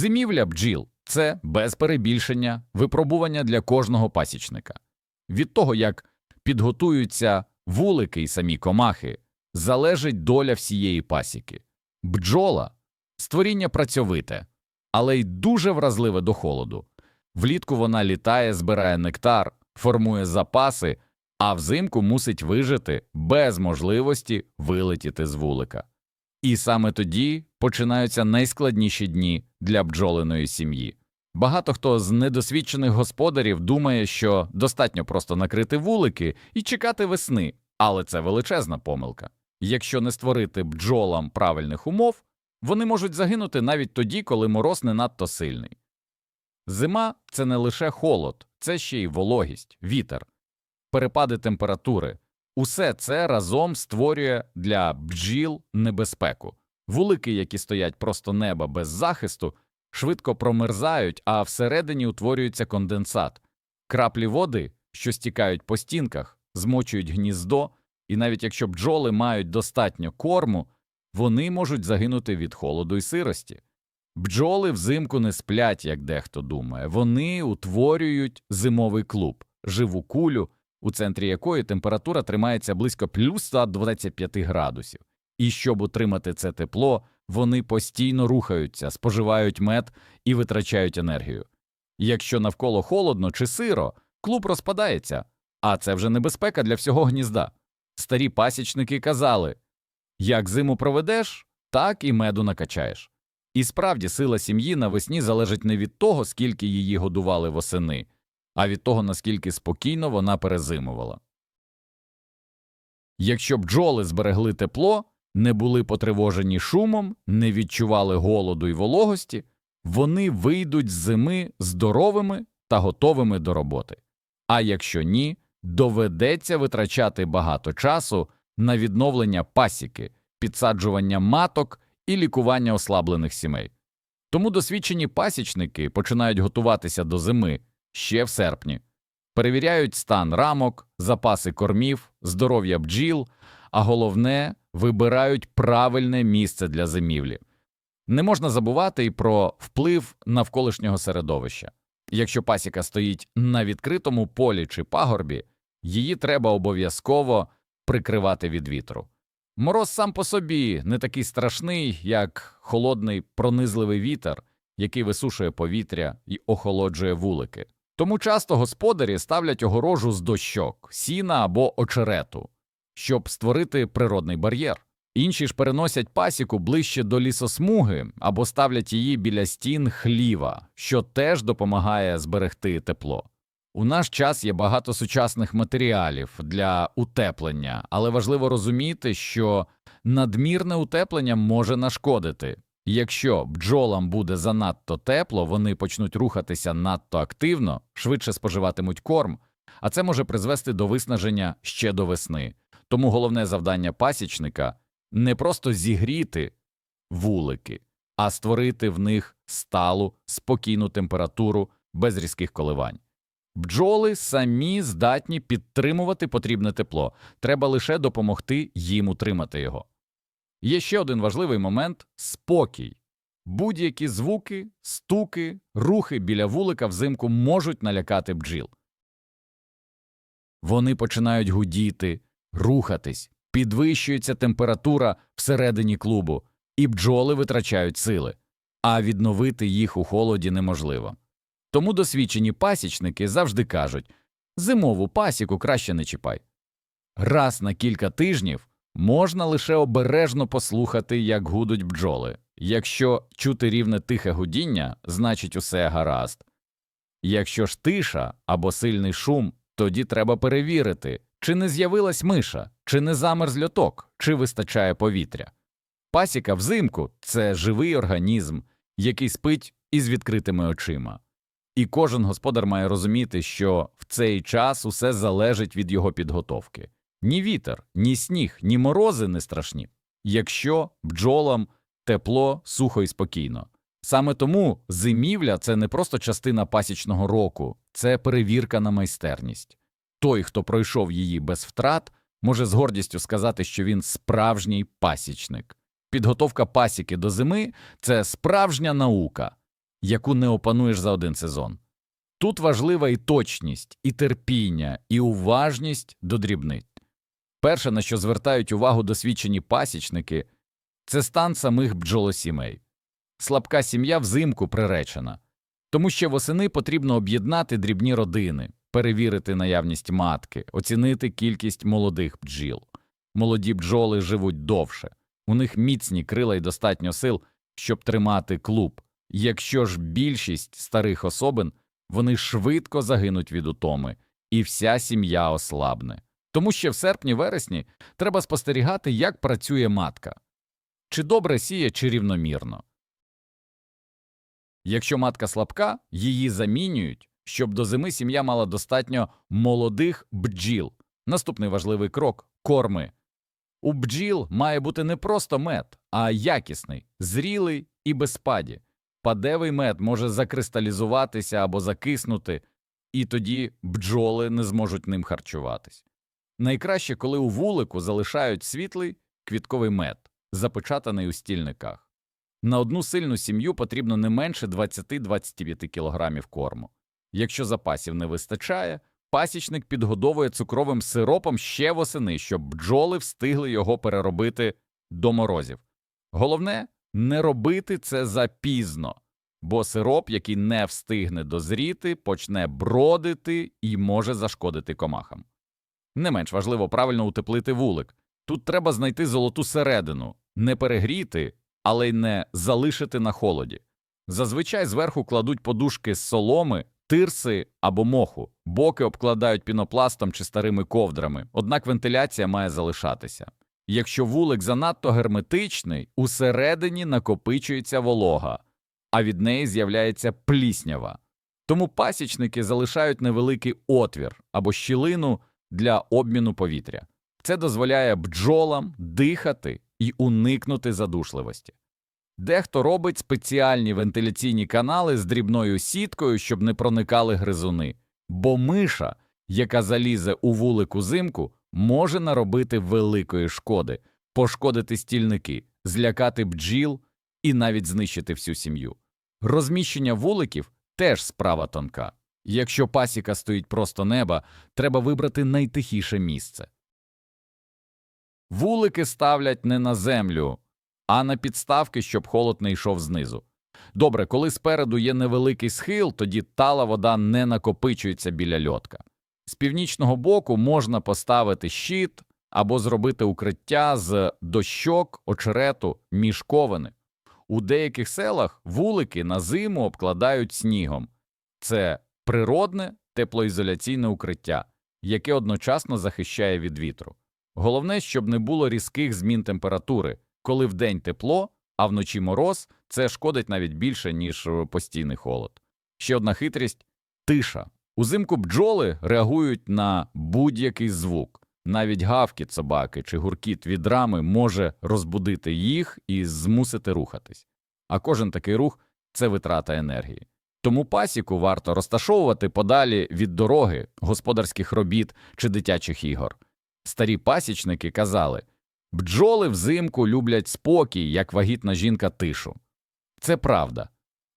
Зимівля бджіл це без перебільшення випробування для кожного пасічника. Від того, як підготуються вулики й самі комахи, залежить доля всієї пасіки. Бджола створіння працьовите, але й дуже вразливе до холоду. Влітку вона літає, збирає нектар, формує запаси, а взимку мусить вижити без можливості вилетіти з вулика. І саме тоді починаються найскладніші дні для бджолиної сім'ї. Багато хто з недосвідчених господарів думає, що достатньо просто накрити вулики і чекати весни, але це величезна помилка. Якщо не створити бджолам правильних умов, вони можуть загинути навіть тоді, коли мороз не надто сильний. Зима це не лише холод, це ще й вологість, вітер, перепади температури. Усе це разом створює для бджіл небезпеку. Вулики, які стоять просто неба без захисту, швидко промерзають, а всередині утворюється конденсат. Краплі води, що стікають по стінках, змочують гніздо, і навіть якщо бджоли мають достатньо корму, вони можуть загинути від холоду і сирості. Бджоли взимку не сплять, як дехто думає. Вони утворюють зимовий клуб, живу кулю, у центрі якої температура тримається близько плюс 125 градусів. І щоб утримати це тепло, вони постійно рухаються, споживають мед і витрачають енергію. Якщо навколо холодно чи сиро, клуб розпадається, а це вже небезпека для всього гнізда. Старі пасічники казали як зиму проведеш, так і меду накачаєш. І справді сила сім'ї навесні залежить не від того, скільки її годували восени, а від того, наскільки спокійно вона перезимувала. Якщо бджоли зберегли тепло, не були потривожені шумом, не відчували голоду й вологості, вони вийдуть з зими здоровими та готовими до роботи. А якщо ні, доведеться витрачати багато часу на відновлення пасіки, підсаджування маток і лікування ослаблених сімей. Тому досвідчені пасічники починають готуватися до зими ще в серпні, перевіряють стан рамок, запаси кормів, здоров'я бджіл, а головне вибирають правильне місце для зимівлі. Не можна забувати і про вплив навколишнього середовища. Якщо пасіка стоїть на відкритому полі чи пагорбі, її треба обов'язково прикривати від вітру. Мороз сам по собі не такий страшний, як холодний пронизливий вітер, який висушує повітря і охолоджує вулики. Тому часто господарі ставлять огорожу з дощок, сіна або очерету, щоб створити природний бар'єр. Інші ж переносять пасіку ближче до лісосмуги або ставлять її біля стін хліва, що теж допомагає зберегти тепло. У наш час є багато сучасних матеріалів для утеплення, але важливо розуміти, що надмірне утеплення може нашкодити. Якщо бджолам буде занадто тепло, вони почнуть рухатися надто активно, швидше споживатимуть корм, а це може призвести до виснаження ще до весни. Тому головне завдання пасічника не просто зігріти вулики, а створити в них сталу, спокійну температуру без різких коливань. Бджоли самі здатні підтримувати потрібне тепло, треба лише допомогти їм утримати його. Є ще один важливий момент спокій. Будь-які звуки, стуки, рухи біля вулика взимку можуть налякати бджіл. Вони починають гудіти, рухатись, підвищується температура всередині клубу, і бджоли витрачають сили, а відновити їх у холоді неможливо. Тому досвідчені пасічники завжди кажуть зимову пасіку краще не чіпай. Раз на кілька тижнів можна лише обережно послухати, як гудуть бджоли. Якщо чути рівне тихе гудіння, значить усе гаразд. Якщо ж тиша або сильний шум, тоді треба перевірити, чи не з'явилась миша, чи не замерз льоток, чи вистачає повітря. Пасіка взимку це живий організм, який спить із відкритими очима. І кожен господар має розуміти, що в цей час усе залежить від його підготовки. Ні вітер, ні сніг, ні морози не страшні, якщо бджолам тепло, сухо і спокійно. Саме тому зимівля це не просто частина пасічного року, це перевірка на майстерність. Той, хто пройшов її без втрат, може з гордістю сказати, що він справжній пасічник. Підготовка пасіки до зими це справжня наука. яку не опануєш за один сезон. Тут важлива і точність, і терпіння, і уважність до дрібниць. Перше, на що звертають увагу досвідчені пасічники, це стан самих бджолосімей. Слабка сім'я взимку приречена, тому що восени потрібно об'єднати дрібні родини, перевірити наявність матки, оцінити кількість молодих бджіл. Молоді бджоли живуть довше, у них міцні крила і достатньо сил, щоб тримати клуб. Якщо ж більшість старих особин, вони швидко загинуть від утоми, і вся сім'я ослабне. Тому що в серпні-вересні треба спостерігати, як працює матка, чи добре сіє, чи рівномірно. Якщо матка слабка, її замінюють, щоб до зими сім'я мала достатньо молодих бджіл. Наступний важливий крок корми. У бджіл має бути не просто мед, а якісний, зрілий і без спаді. Падевий мед може закристалізуватися або закиснути, і тоді бджоли не зможуть ним харчуватись. Найкраще, коли у вулику залишають світлий квітковий мед, запечатаний у стільниках. На одну сильну сім'ю потрібно не менше 20-25 кг корму. Якщо запасів не вистачає, пасічник підгодовує цукровим сиропом ще восени, щоб бджоли встигли його переробити до морозів. Головне не робити це запізно, бо сироп, який не встигне дозріти, почне бродити і може зашкодити комахам. Не менш важливо правильно утеплити вулик. Тут треба знайти золоту середину, не перегріти, але й не залишити на холоді. Зазвичай зверху кладуть подушки з соломи, тирси або моху, боки обкладають пінопластом чи старими ковдрами, однак вентиляція має залишатися. Якщо вулик занадто герметичний, усередині накопичується волога, а від неї з'являється пліснява. Тому пасічники залишають невеликий отвір або щілину для обміну повітря. Це дозволяє бджолам дихати і уникнути задушливості. Дехто робить спеціальні вентиляційні канали з дрібною сіткою, щоб не проникали гризуни, бо миша, яка залізе у вулик узимку, може наробити великої шкоди, пошкодити стільники, злякати бджіл і навіть знищити всю сім'ю. Розміщення вуликів теж справа тонка. Якщо пасіка стоїть просто неба, треба вибрати найтихіше місце. Вулики ставлять не на землю, а на підставки, щоб холод не йшов знизу. Добре, коли спереду є невеликий схил, тоді тала вода не накопичується біля льотка. З північного боку можна поставити щит або зробити укриття з дощок, очерету, мішковини. У деяких селах вулики на зиму обкладають снігом. Це природне теплоізоляційне укриття, яке одночасно захищає від вітру. Головне, щоб не було різких змін температури, коли вдень тепло, а вночі мороз, це шкодить навіть більше, ніж постійний холод. Ще одна хитрість тиша. Узимку бджоли реагують на будь-який звук, навіть гавкіт собаки чи гуркіт від рами може розбудити їх і змусити рухатись. А кожен такий рух це витрата енергії. Тому пасіку варто розташовувати подалі від дороги, господарських робіт чи дитячих ігор. Старі пасічники казали бджоли взимку люблять спокій, як вагітна жінка тишу. Це правда.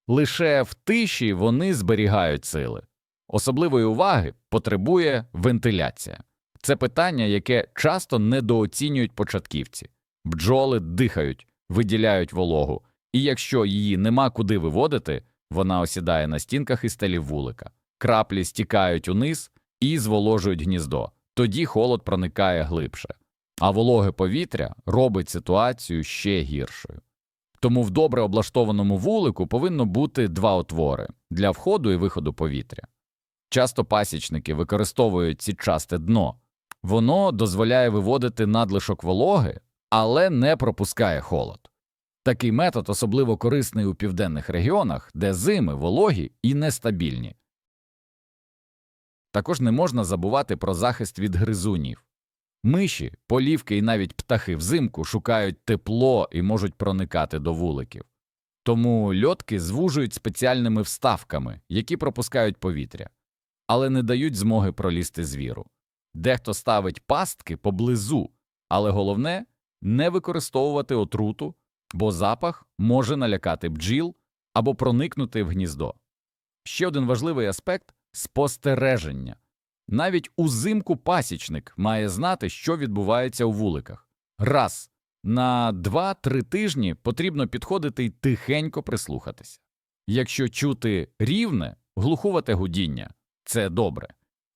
Лише в тиші вони зберігають сили. Особливої уваги потребує вентиляція. Це питання, яке часто недооцінюють початківці. Бджоли дихають, виділяють вологу, і якщо її нема куди виводити, вона осідає на стінках і стелі вулика. Краплі стікають униз і зволожують гніздо. Тоді холод проникає глибше, а вологе повітря робить ситуацію ще гіршою. Тому в добре облаштованому вулику повинно бути два отвори для входу і виходу повітря. Часто пасічники використовують сітчасте дно, воно дозволяє виводити надлишок вологи, але не пропускає холод. Такий метод особливо корисний у південних регіонах, де зими вологі і нестабільні. Також не можна забувати про захист від гризунів. Миші, полівки і навіть птахи взимку шукають тепло і можуть проникати до вуликів. Тому льотки звужують спеціальними вставками, які пропускають повітря, але не дають змоги пролізти звіру. Дехто ставить пастки поблизу, але головне не використовувати отруту, бо запах може налякати бджіл або проникнути в гніздо. Ще один важливий аспект спостереження. Навіть узимку пасічник має знати, що відбувається у вуликах. Раз на два-три тижні потрібно підходити й тихенько прислухатися. Якщо чути рівне, глухувате гудіння це добре.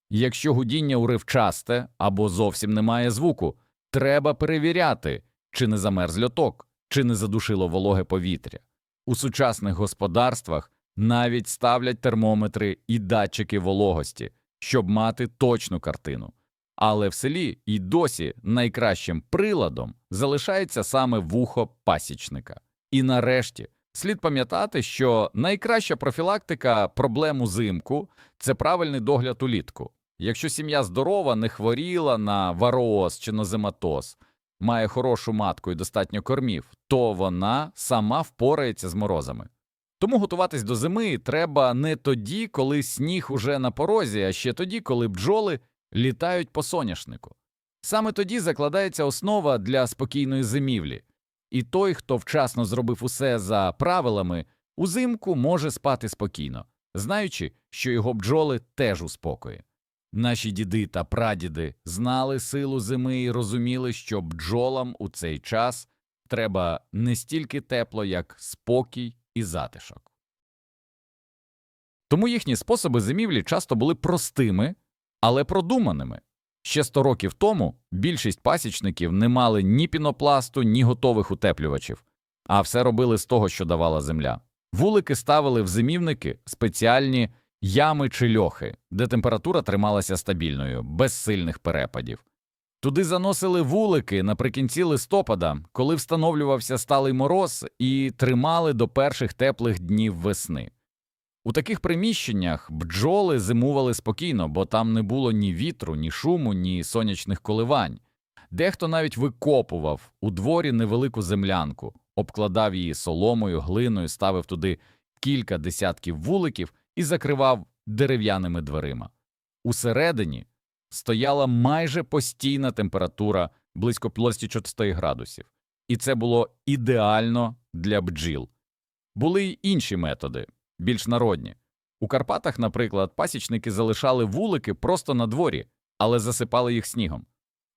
Якщо гудіння уривчасте або зовсім немає звуку, треба перевіряти, чи не замерз льоток, чи не задушило вологе повітря. У сучасних господарствах навіть ставлять термометри і датчики вологості, щоб мати точну картину. Але в селі і досі найкращим приладом залишається саме вухо пасічника. І нарешті слід пам'ятати, що найкраща профілактика проблем узимку – це правильний догляд улітку. Якщо сім'я здорова, не хворіла на варооз чи нозематоз, має хорошу матку і достатньо кормів, то вона сама впорається з морозами. Тому готуватись до зими треба не тоді, коли сніг уже на порозі, а ще тоді, коли бджоли літають по соняшнику. Саме тоді закладається основа для спокійної зимівлі, і той, хто вчасно зробив усе за правилами, узимку може спати спокійно, знаючи, що його бджоли теж у спокої. Наші діди та прадіди знали силу зими і розуміли, що бджолам у цей час треба не стільки тепло, як спокій і затишок. Тому їхні способи зимівлі часто були простими, але продуманими. Ще 100 років тому більшість пасічників не мали ні пінопласту, ні готових утеплювачів, а все робили з того, що давала земля. Вулики ставили в зимівники спеціальні ями чи льохи, де температура трималася стабільною, без сильних перепадів. Туди заносили вулики наприкінці листопада, коли встановлювався сталий мороз, і тримали до перших теплих днів весни. У таких приміщеннях бджоли зимували спокійно, бо там не було ні вітру, ні шуму, ні сонячних коливань. Дехто навіть викопував у дворі невелику землянку, обкладав її соломою, глиною, ставив туди кілька десятків вуликів і закривав дерев'яними дверима. Усередині стояла майже постійна температура близько плості 400 градусів, і це було ідеально для бджіл. Були й інші методи, більш народні. У Карпатах, наприклад, пасічники залишали вулики просто на дворі, але засипали їх снігом.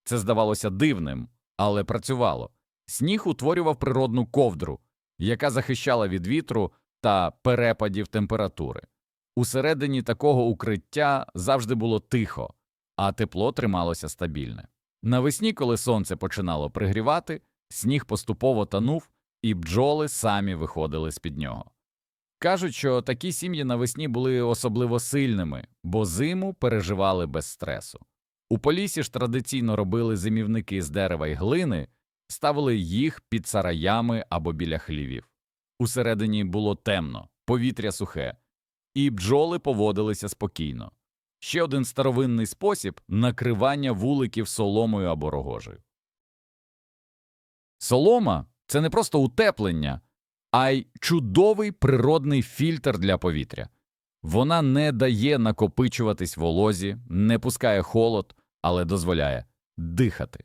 Це здавалося дивним, але працювало. Сніг утворював природну ковдру, яка захищала від вітру та перепадів температури. Усередині такого укриття завжди було тихо, а тепло трималося стабільне. Навесні, коли сонце починало пригрівати, сніг поступово танув, і бджоли самі виходили з під нього. Кажуть, що такі сім'ї навесні були особливо сильними, бо зиму переживали без стресу. У полісі ж традиційно робили зимівники з дерева й глини, ставили їх під сараями або біля хлівів. Усередині було темно, повітря сухе, і бджоли поводилися спокійно. Ще один старовинний спосіб накривання вуликів соломою або рогожею. Солома це не просто утеплення, а й чудовий природний фільтр для повітря. Вона не дає накопичуватись волозі, не пускає холод, але дозволяє дихати.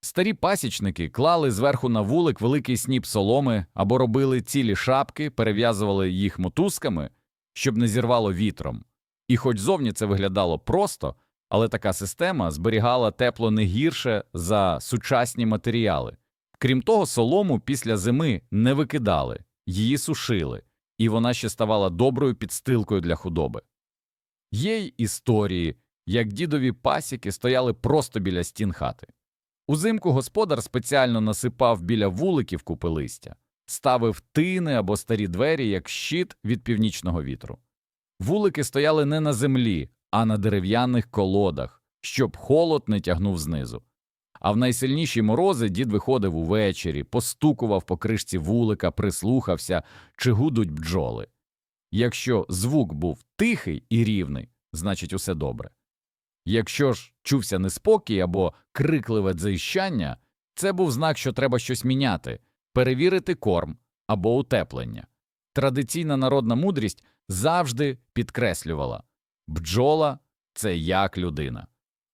Старі пасічники клали зверху на вулик великий сніп соломи або робили цілі шапки, перев'язували їх мотузками, щоб не зірвало вітром. І хоч зовні це виглядало просто, але така система зберігала тепло не гірше за сучасні матеріали. Крім того, солому після зими не викидали, її сушили, і вона ще ставала доброю підстилкою для худоби. Є й історії, як дідові пасіки стояли просто біля стін хати. Узимку господар спеціально насипав біля вуликів купи листя, ставив тини або старі двері як щит від північного вітру. Вулики стояли не на землі, а на дерев'яних колодах, щоб холод не тягнув знизу. А в найсильніші морози дід виходив увечері, постукував по кришці вулика, прислухався, чи гудуть бджоли. Якщо звук був тихий і рівний, значить усе добре. Якщо ж чувся неспокій або крикливе дзищання, це був знак, що треба щось міняти, перевірити корм або утеплення. Традиційна народна мудрість завжди підкреслювала бджола це як людина.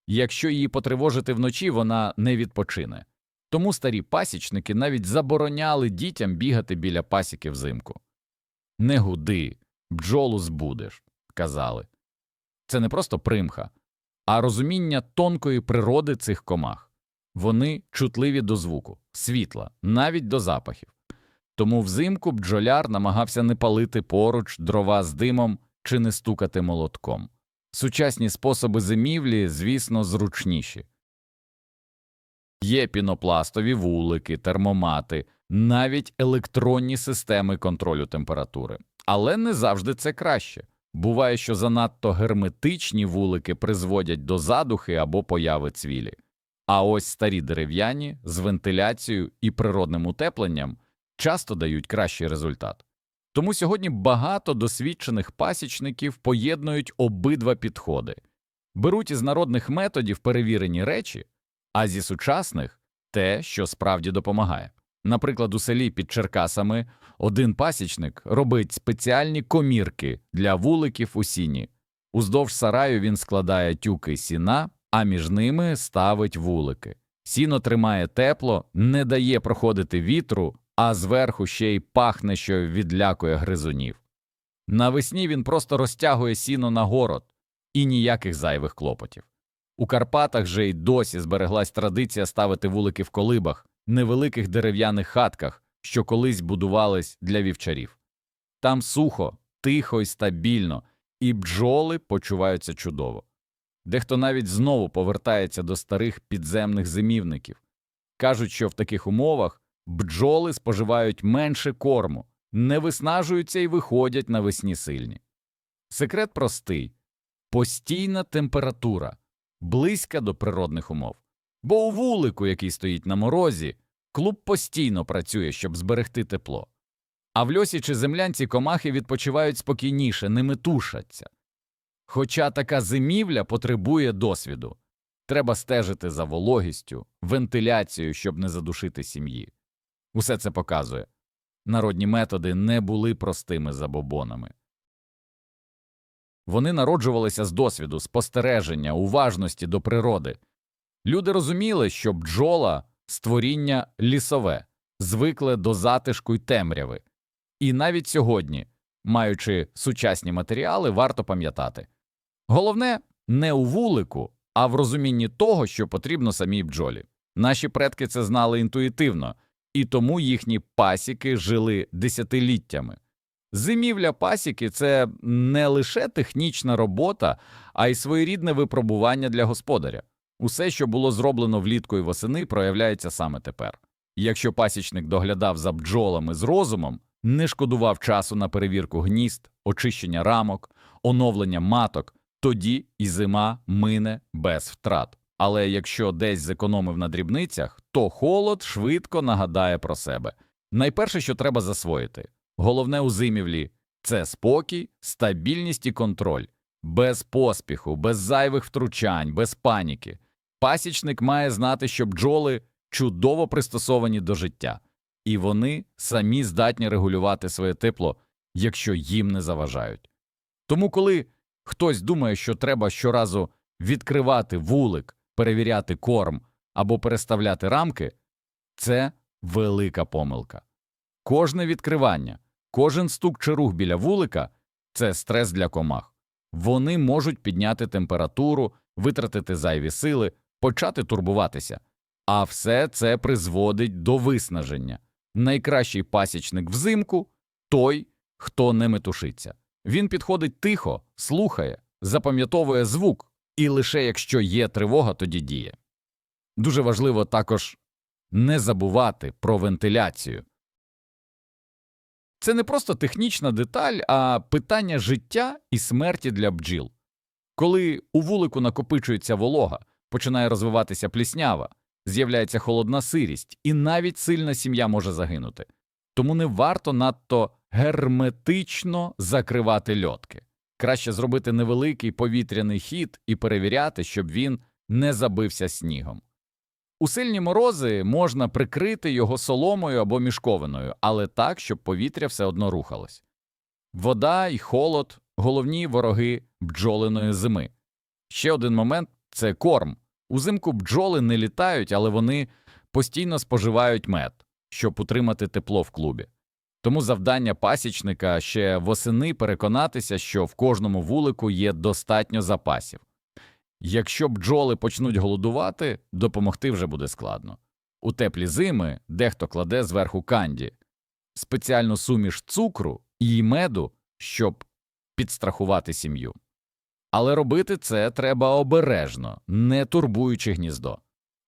Якщо її потривожити вночі, вона не відпочине. Тому старі пасічники навіть забороняли дітям бігати біля пасіки взимку. Не гуди, бджолу збудеш, казали. Це не просто примха, а розуміння тонкої природи цих комах. Вони чутливі до звуку, світла, навіть до запахів. Тому взимку бджоляр намагався не палити поруч дрова з димом чи не стукати молотком. Сучасні способи зимівлі, звісно, зручніші. Є пінопластові вулики, термомати, навіть електронні системи контролю температури. Але не завжди це краще. Буває, що занадто герметичні вулики призводять до задухи або появи цвілі. А ось старі дерев'яні з вентиляцією і природним утепленням часто дають кращий результат. Тому сьогодні багато досвідчених пасічників поєднують обидва підходи, беруть із народних методів перевірені речі, а зі сучасних те, що справді допомагає. Наприклад, у селі під Черкасами один пасічник робить спеціальні комірки для вуликів у сіні. Уздовж сараю він складає тюки сіна, а між ними ставить вулики. Сіно тримає тепло, не дає проходити вітру, а зверху ще й пахне, що відлякує гризунів. Навесні він просто розтягує сіно на город і ніяких зайвих клопотів. У Карпатах же й досі збереглась традиція ставити вулики в колибах, невеликих дерев'яних хатках, що колись будувались для вівчарів. Там сухо, тихо і стабільно, і бджоли почуваються чудово. Дехто навіть знову повертається до старих підземних зимівників. Кажуть, що в таких умовах бджоли споживають менше корму, не виснажуються і виходять навесні сильні. Секрет простий постійна температура, близька до природних умов. Бо у вулику, який стоїть на морозі, клуб постійно працює, щоб зберегти тепло. А в льосі чи землянці комахи відпочивають спокійніше, не метушаться. Хоча така зимівля потребує досвіду. Треба стежити за вологістю, вентиляцією, щоб не задушити сім'ї. Усе це показує. Народні методи не були простими забобонами. Вони народжувалися з досвіду, спостереження, уважності до природи. Люди розуміли, що бджола створіння лісове, звикле до затишку й темряви. І навіть сьогодні, маючи сучасні матеріали, варто пам'ятати. Головне не у вулику, а в розумінні того, що потрібно самій бджолі. Наші предки це знали інтуїтивно, і тому їхні пасіки жили десятиліттями. Зимівля пасіки це не лише технічна робота, а й своєрідне випробування для господаря. Усе, що було зроблено влітку і восени, проявляється саме тепер. Якщо пасічник доглядав за бджолами з розумом, не шкодував часу на перевірку гнізд, очищення рамок, оновлення маток, тоді і зима мине без втрат. Але якщо десь зекономив на дрібницях, то холод швидко нагадає про себе. Найперше, що треба засвоїти головне у зимівлі це спокій, стабільність і контроль, без поспіху, без зайвих втручань, без паніки. Пасічник має знати, що бджоли чудово пристосовані до життя, і вони самі здатні регулювати своє тепло, якщо їм не заважають. Тому, коли хтось думає, що треба щоразу відкривати вулик, перевіряти корм або переставляти рамки, це велика помилка. Кожне відкривання, кожен стук чи рух біля вулика це стрес для комах. Вони можуть підняти температуру, витратити зайві сили, почати турбуватися. А все це призводить до виснаження. Найкращий пасічник взимку той, хто не метушиться. Він підходить тихо, слухає, запам'ятовує звук, і лише якщо є тривога, тоді діє. Дуже важливо також не забувати про вентиляцію. Це не просто технічна деталь, а питання життя і смерті для бджіл. Коли у вулику накопичується волога, починає розвиватися пліснява, з'являється холодна сирість, і навіть сильна сім'я може загинути. Тому не варто надто герметично закривати льотки. Краще зробити невеликий повітряний хід і перевіряти, щоб він не забився снігом. У сильні морози можна прикрити його соломою або мішковиною, але так, щоб повітря все одно рухалось. Вода і холод головні вороги бджолиної зими. Ще один момент це корм. Узимку бджоли не літають, але вони постійно споживають мед, щоб утримати тепло в клубі. Тому завдання пасічника ще восени переконатися, що в кожному вулику є достатньо запасів. Якщо бджоли почнуть голодувати, допомогти вже буде складно. У теплі зими дехто кладе зверху канді, спеціальну суміш цукру і меду, щоб підстрахувати сім'ю. Але робити це треба обережно, не турбуючи гніздо.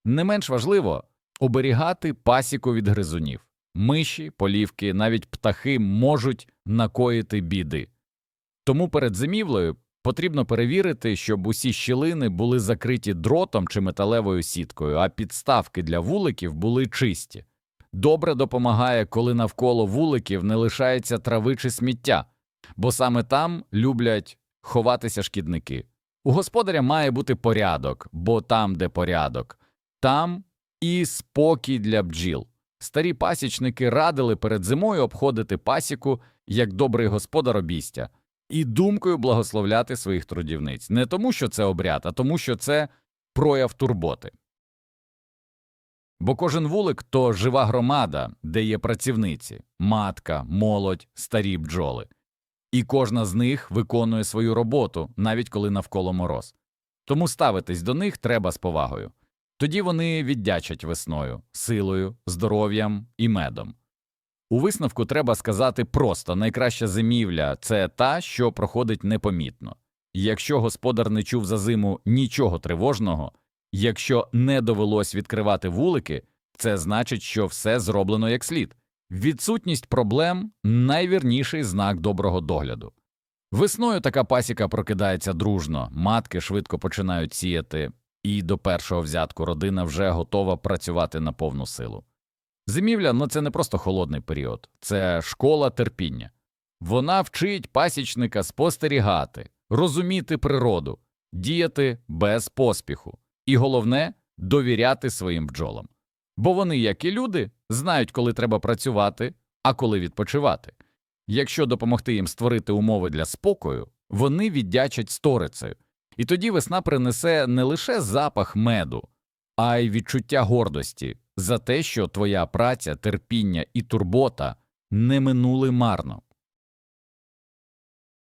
Не менш важливо оберігати пасіку від гризунів. Миші, полівки, навіть птахи можуть накоїти біди. Тому перед зимівлею потрібно перевірити, щоб усі щілини були закриті дротом чи металевою сіткою, а підставки для вуликів були чисті. Добре допомагає, коли навколо вуликів не лишається трави чи сміття, бо саме там люблять ховатися шкідники. У господаря має бути порядок, бо там, де порядок, там і спокій для бджіл. Старі пасічники радили перед зимою обходити пасіку як добрий господар обістя і думкою благословляти своїх трудівниць. Не тому, що це обряд, а тому, що це прояв турботи. Бо кожен вулик то жива громада, де є працівниці, матка, молодь, старі бджоли. І кожна з них виконує свою роботу, навіть коли навколо мороз. Тому ставитись до них треба з повагою. Тоді вони віддячать весною, силою, здоров'ям і медом. У висновку треба сказати просто найкраща зимівля це та, що проходить непомітно. Якщо господар не чув за зиму нічого тривожного, якщо не довелось відкривати вулики, це значить, що все зроблено як слід. Відсутність проблем найвірніший знак доброго догляду. Весною така пасіка прокидається дружно, матки швидко починають сіяти, і до першого взятку родина вже готова працювати на повну силу. Зимівля ну це не просто холодний період, це школа терпіння. Вона вчить пасічника спостерігати, розуміти природу, діяти без поспіху, і головне довіряти своїм бджолам. Бо вони, як і люди, знають, коли треба працювати, а коли відпочивати. Якщо допомогти їм створити умови для спокою, вони віддячать сторицею, і тоді весна принесе не лише запах меду, а й відчуття гордості за те, що твоя праця, терпіння і турбота не минули марно.